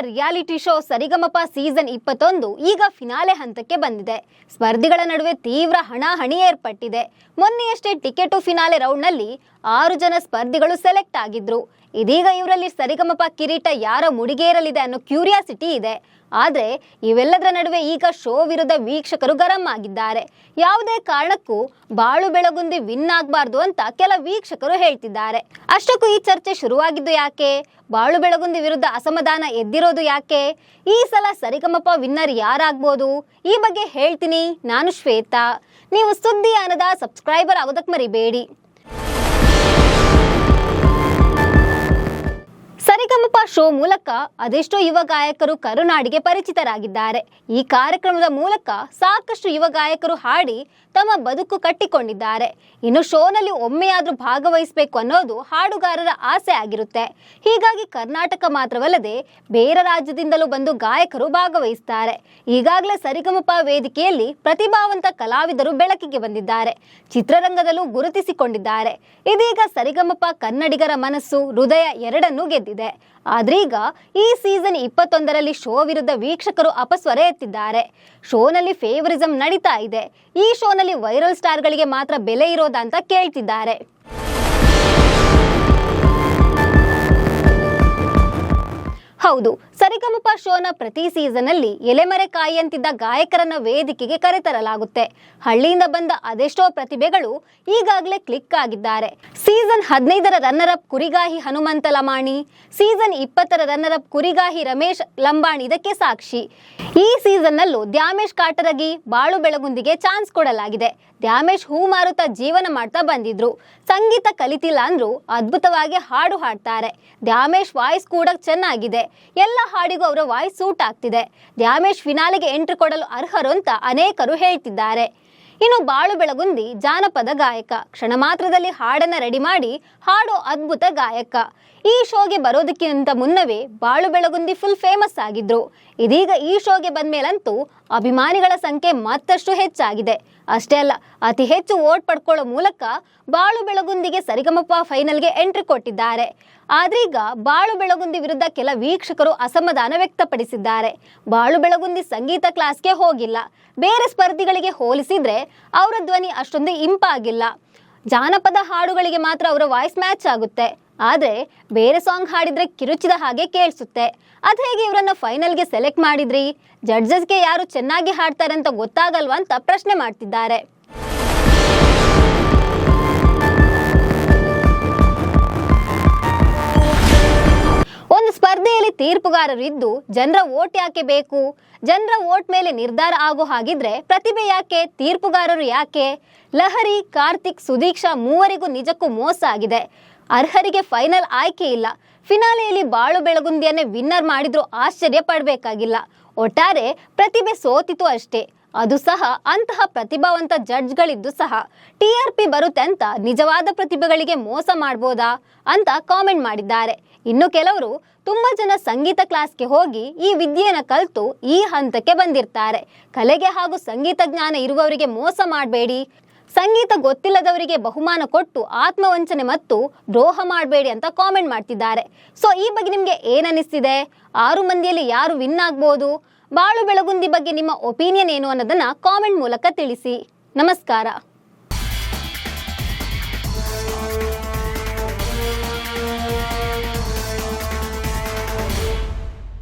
Reality show ಸರಿಗಮಪ season ಇಪ್ಪತ್ತೊಂದು ಈಗ finale ಹಂತಕ್ಕೆ ಬಂದಿದೆ. ಸ್ಪರ್ಧಿಗಳ ನಡುವೆ ತೀವ್ರ ಹಣಾಹಣಿ ಏರ್ಪಟ್ಟಿದೆ. ಮೊನ್ನೆಯಷ್ಟೇ ಟಿಕೆಟು ಫಿನಾಲೆ ರೌಂಡ್ನಲ್ಲಿ ಆರು ಜನ ಸ್ಪರ್ಧಿಗಳು ಸೆಲೆಕ್ಟ್ ಆಗಿದ್ರು. ಇದೀಗ ಇವರಲ್ಲಿ ಸರಿಗಮಪ ಕಿರೀಟ ಯಾರ ಮುಡಿಗೇರಲಿದೆ ಅನ್ನೋ ಕ್ಯೂರಿಯಾಸಿಟಿ ಇದೆ. ಆದರೆ ಇವೆಲ್ಲದರ ನಡುವೆ ಈಗ ಶೋ ವಿರುದ್ಧ ವೀಕ್ಷಕರು ಗರಂ ಆಗಿದ್ದಾರೆ ಯಾವುದೇ ಕಾರಣಕ್ಕೂ ಬಾಳು ಬೆಳಗುಂದಿ ವಿನ್ ಆಗಬಾರ್ದು ಅಂತ ಕೆಲ ವೀಕ್ಷಕರು ಹೇಳ್ತಿದ್ದಾರೆ. ಅಷ್ಟಕ್ಕೂ ಈ ಚರ್ಚೆ ಶುರುವಾಗಿದ್ದು ಯಾಕೆ? ಬಾಳು ಬೆಳಗುಂದಿ ವಿರುದ್ಧ ಅಸಮಾಧಾನ ಎದ್ದಿರೋದು ಯಾಕೆ? ಈ ಸಲ ಸರಿಗಮಪ ವಿನ್ನರ್ ಯಾರಾಗ್ಬೋದು? ಈ ಬಗ್ಗೆ ಹೇಳ್ತೀನಿ, ನಾನು ಶ್ವೇತಾ. ನೀವು ಸುದ್ದಿ ಸಬ್ಸ್ಕ್ರೈಬರ್ ಆಗೋದಕ್ಕೆ ಮರಿಬೇಡಿ. ಶೋ ಮೂಲಕ ಅದೆಷ್ಟೋ ಯುವ ಗಾಯಕರು ಕರುನಾಡಿಗೆ ಪರಿಚಿತರಾಗಿದ್ದಾರೆ. ಈ ಕಾರ್ಯಕ್ರಮದ ಮೂಲಕ ಸಾಕಷ್ಟು ಯುವ ಗಾಯಕರು ಹಾಡಿ ತಮ್ಮ ಬದುಕು ಕಟ್ಟಿಕೊಂಡಿದ್ದಾರೆ. ಇನ್ನು ಶೋನಲ್ಲಿ ಒಮ್ಮೆಯಾದರೂ ಭಾಗವಹಿಸಬೇಕು ಅನ್ನೋದು ಹಾಡುಗಾರರ ಆಸೆ ಆಗಿರುತ್ತೆ. ಹೀಗಾಗಿ ಕರ್ನಾಟಕ ಮಾತ್ರವಲ್ಲದೆ ಬೇರೆ ರಾಜ್ಯದಿಂದಲೂ ಬಂದು ಗಾಯಕರು ಭಾಗವಹಿಸ್ತಾರೆ. ಈಗಾಗಲೇ ಸರಿಗಮಪ ವೇದಿಕೆಯಲ್ಲಿ ಪ್ರತಿಭಾವಂತ ಕಲಾವಿದರು ಬೆಳಕಿಗೆ ಬಂದಿದ್ದಾರೆ. ಚಿತ್ರರಂಗದಲ್ಲೂ ಗುರುತಿಸಿಕೊಂಡಿದ್ದಾರೆ. ಇದೀಗ ಸರಿಗಮಪ ಕನ್ನಡಿಗರ ಮನಸ್ಸು, ಹೃದಯ ಎರಡನ್ನೂ ಗೆದ್ದಿದೆ. ಆದ್ರೀಗ ಈ ಸೀಸನ್ ಇಪ್ಪತ್ತೊಂದರಲ್ಲಿ ಶೋ ವಿರುದ್ಧ ವೀಕ್ಷಕರು ಅಪಸ್ವರ ಎತ್ತಿದ್ದಾರೆ. ಶೋನಲ್ಲಿ ಫೇವರಿಸಂ ನಡೀತಾ ಇದೆ. ಈ ಶೋನಲ್ಲಿ ವೈರಲ್ ಸ್ಟಾರ್ಗಳಿಗೆ ಮಾತ್ರ ಬೆಲೆ ಇರೋದಂತ ಕೇಳ್ತಿದ್ದಾರೆ. ಹೌದು. ಸರಿಗಮಪ ಶೋನ ಪ್ರತಿ ಸೀಸನ್ ಅಲ್ಲಿ ಎಲೆಮರೆ ಅಂತಿದ್ದ ಗಾಯಕರನ್ನ ವೇದಿಕೆಗೆ ಕರೆತರಲಾಗುತ್ತೆ. ಹಳ್ಳಿಯಿಂದ ಬಂದ ಅದೆಷ್ಟೋ ಪ್ರತಿಭೆಗಳು ಈಗಾಗಲೇ ಕ್ಲಿಕ್ ಆಗಿದ್ದಾರೆ. ಸೀಸನ್ ಹದಿನೈದರ ರನ್ನರ್ ಅಪ್ ಕುರಿಗಾಹಿ ಹನುಮಂತ ಲಮಾಣಿ, ಸೀಸನ್ ಇಪ್ಪತ್ತರ ರನ್ನರ್ ಅಪ್ ಕುರಿಗಾಹಿ ರಮೇಶ್ ಲಂಬಾಣಿ ಇದಕ್ಕೆ ಸಾಕ್ಷಿ. ಈ ಸೀಸನ್ ಸೀಸನ್ನಲ್ಲೂ ದ್ಯಾಮೇಶ್ ಕಾಟರಗಿ ಬಾಳು ಬೆಳಗುಂದಿಗೆ ಚಾನ್ಸ್ ಕೊಡಲಾಗಿದೆ. ದ್ಯಾಮೇಶ್ ಹೂ ಮಾರುತ್ತಾ ಜೀವನ ಮಾಡ್ತಾ ಬಂದಿದ್ರು. ಸಂಗೀತ ಕಲಿತಿಲ್ಲ ಅಂದ್ರೂ ಅದ್ಭುತವಾಗಿ ಹಾಡು ಹಾಡ್ತಾರೆ. ದ್ಯಾಮೇಶ್ ವಾಯ್ಸ್ ಕೂಡ ಚೆನ್ನಾಗಿದೆ. ಎಲ್ಲ ಹಾಡಿಗೂ ಅವರ ವಾಯ್ಸ್ ಸೂಟ್ ಆಗ್ತಿದೆ. ದ್ಯಾಮೇಶ್ ಫಿನಾಲೆಗೆ ಎಂಟ್ರಿ ಕೊಡಲು ಅರ್ಹರು ಅಂತ ಅನೇಕರು ಹೇಳ್ತಿದ್ದಾರೆ. ಇನ್ನು ಬಾಳು ಬೆಳಗುಂದಿ, ಜಾನಪದ ಗಾಯಕ. ಕ್ಷಣ ಮಾತ್ರದಲ್ಲಿ ಹಾಡನ್ನ ರೆಡಿ ಮಾಡಿ ಹಾಡೋ ಅದ್ಭುತ ಗಾಯಕ. ಈ ಶೋಗೆ ಬರೋದಕ್ಕಿಂತ ಮುನ್ನವೇ ಬಾಳು ಬೆಳಗುಂದಿ ಫುಲ್ ಫೇಮಸ್ ಆಗಿದ್ರು. ಇದೀಗ ಈ ಶೋಗೆ ಬಂದ್ಮೇಲಂತೂ ಅಭಿಮಾನಿಗಳ ಸಂಖ್ಯೆ ಮತ್ತಷ್ಟು ಹೆಚ್ಚಾಗಿದೆ. ಅಷ್ಟೇ ಅಲ್ಲ, ಅತಿ ಹೆಚ್ಚು ವೋಟ್ ಪಡ್ಕೊಳ್ಳೋ ಮೂಲಕ ಬಾಳು ಬೆಳಗುಂದಿಗೆ ಸರಿಗಮಪ ಫೈನಲ್ಗೆ ಎಂಟ್ರಿ ಕೊಟ್ಟಿದ್ದಾರೆ. ಆದ್ರೀಗ ಬಾಳು ಬೆಳಗುಂದಿ ವಿರುದ್ಧ ಕೆಲ ವೀಕ್ಷಕರು ಅಸಮಾಧಾನ ವ್ಯಕ್ತಪಡಿಸಿದ್ದಾರೆ. ಬಾಳು ಬೆಳಗುಂದಿ ಸಂಗೀತ ಕ್ಲಾಸ್ಗೆ ಹೋಗಿಲ್ಲ. ಬೇರೆ ಸ್ಪರ್ಧಿಗಳಿಗೆ ಹೋಲಿಸಿದ್ರೆ ಅವರ ಧ್ವನಿ ಅಷ್ಟೊಂದು ಇಂಪಾಗಿಲ್ಲ. ಜಾನಪದ ಹಾಡುಗಳಿಗೆ ಮಾತ್ರ ಅವರ ವಾಯ್ಸ್ ಮ್ಯಾಚ್ ಆಗುತ್ತೆ. ಆದರೆ ಬೇರೆ ಸಾಂಗ್ ಹಾಡಿದ್ರೆ ಕಿರುಚಿದ ಹಾಗೆ ಕೇಳಿಸುತ್ತೆ. ಅದು ಹೇಗೆ ಇವರನ್ನು ಫೈನಲ್ಗೆ ಸೆಲೆಕ್ಟ್ ಮಾಡಿದ್ರಿ? ಜಡ್ಜಸ್ಗೆ ಯಾರು ಚೆನ್ನಾಗಿ ಹಾಡ್ತಾರೆ ಅಂತ ಗೊತ್ತಾಗಲ್ವಾ ಅಂತ ಪ್ರಶ್ನೆ ಮಾಡ್ತಿದ್ದಾರೆ. ಒಂದು ಸ್ಪರ್ಧೆಯಲ್ಲಿ ತೀರ್ಪುಗಾರರು ಇದ್ದು ಜನರ ಓಟ್ ಯಾಕೆ ಬೇಕು? ಜನರ ಓಟ್ ಮೇಲೆ ನಿರ್ಧಾರ ಆಗೋ ಹಾಗಿದ್ರೆ ಪ್ರತಿಭೆ ಯಾಕೆ? ತೀರ್ಪುಗಾರರು ಯಾಕೆ? ಲಹರಿ, ಕಾರ್ತಿಕ್, ಸುದೀಕ್ಷಾ ಮೂವರಿಗೂ ನಿಜಕ್ಕೂ ಮೋಸ ಆಗಿದೆ. ಅರ್ಹರಿಗೆ ಫೈನಲ್ ಆಯ್ಕೆ ಇಲ್ಲ. ಫಿನಾಲೆಯಲ್ಲಿ ಬಾಳು ಬೆಳಗುಂದಿಯನ್ನೇ ವಿನ್ನರ್ ಮಾಡಿದ್ರು ಆಶ್ಚರ್ಯ ಪಡಬೇಕಾಗಿಲ್ಲ. ಒಟ್ಟಾರೆ ಪ್ರತಿಭೆ ಸೋತಿತು ಅಷ್ಟೇ. ಅದು ಸಹ ಅಂತಹ ಪ್ರತಿಭಾವಂತ ಜಡ್ಜ್ಗಳಿದ್ದು ಸಹ. ಟಿ ಆರ್ ಪಿ ಬರುತ್ತೆ ಅಂತ ನಿಜವಾದ ಪ್ರತಿಭೆಗಳಿಗೆ ಮೋಸ ಮಾಡ್ಬೋದಾ ಅಂತ ಕಾಮೆಂಟ್ ಮಾಡಿದ್ದಾರೆ. ಇನ್ನು ಕೆಲವರು ತುಂಬಾ ಜನ ಸಂಗೀತ ಕ್ಲಾಸ್ಗೆ ಹೋಗಿ ಈ ವಿದ್ಯೆಯನ್ನು ಕಲಿತು ಈ ಹಂತಕ್ಕೆ ಬಂದಿರ್ತಾರೆ. ಕಲೆಗೆ ಹಾಗೂ ಸಂಗೀತ ಜ್ಞಾನ ಇರುವವರಿಗೆ ಮೋಸ ಮಾಡಬೇಡಿ. ಸಂಗೀತ ಗೊತ್ತಿಲ್ಲದವರಿಗೆ ಬಹುಮಾನ ಕೊಟ್ಟು ಆತ್ಮವಂಚನೆ ಮತ್ತು ದ್ರೋಹ ಮಾಡಬೇಡಿ ಅಂತ ಕಾಮೆಂಟ್ ಮಾಡ್ತಿದ್ದಾರೆ. ಸೊ ಈ ಬಗ್ಗೆ ನಿಮಗೆ ಏನನ್ನಿಸ್ತಿದೆ? ಆರು ಮಂದಿಯಲ್ಲಿ ಯಾರು ವಿನ್ ಆಗ್ಬೋದು? ಬಾಳು ಬೆಳಗುಂದಿ ಬಗ್ಗೆ ನಿಮ್ಮ ಒಪಿನಿಯನ್ ಏನು ಅನ್ನೋದನ್ನ ಕಾಮೆಂಟ್ ಮೂಲಕ ತಿಳಿಸಿ. ನಮಸ್ಕಾರ.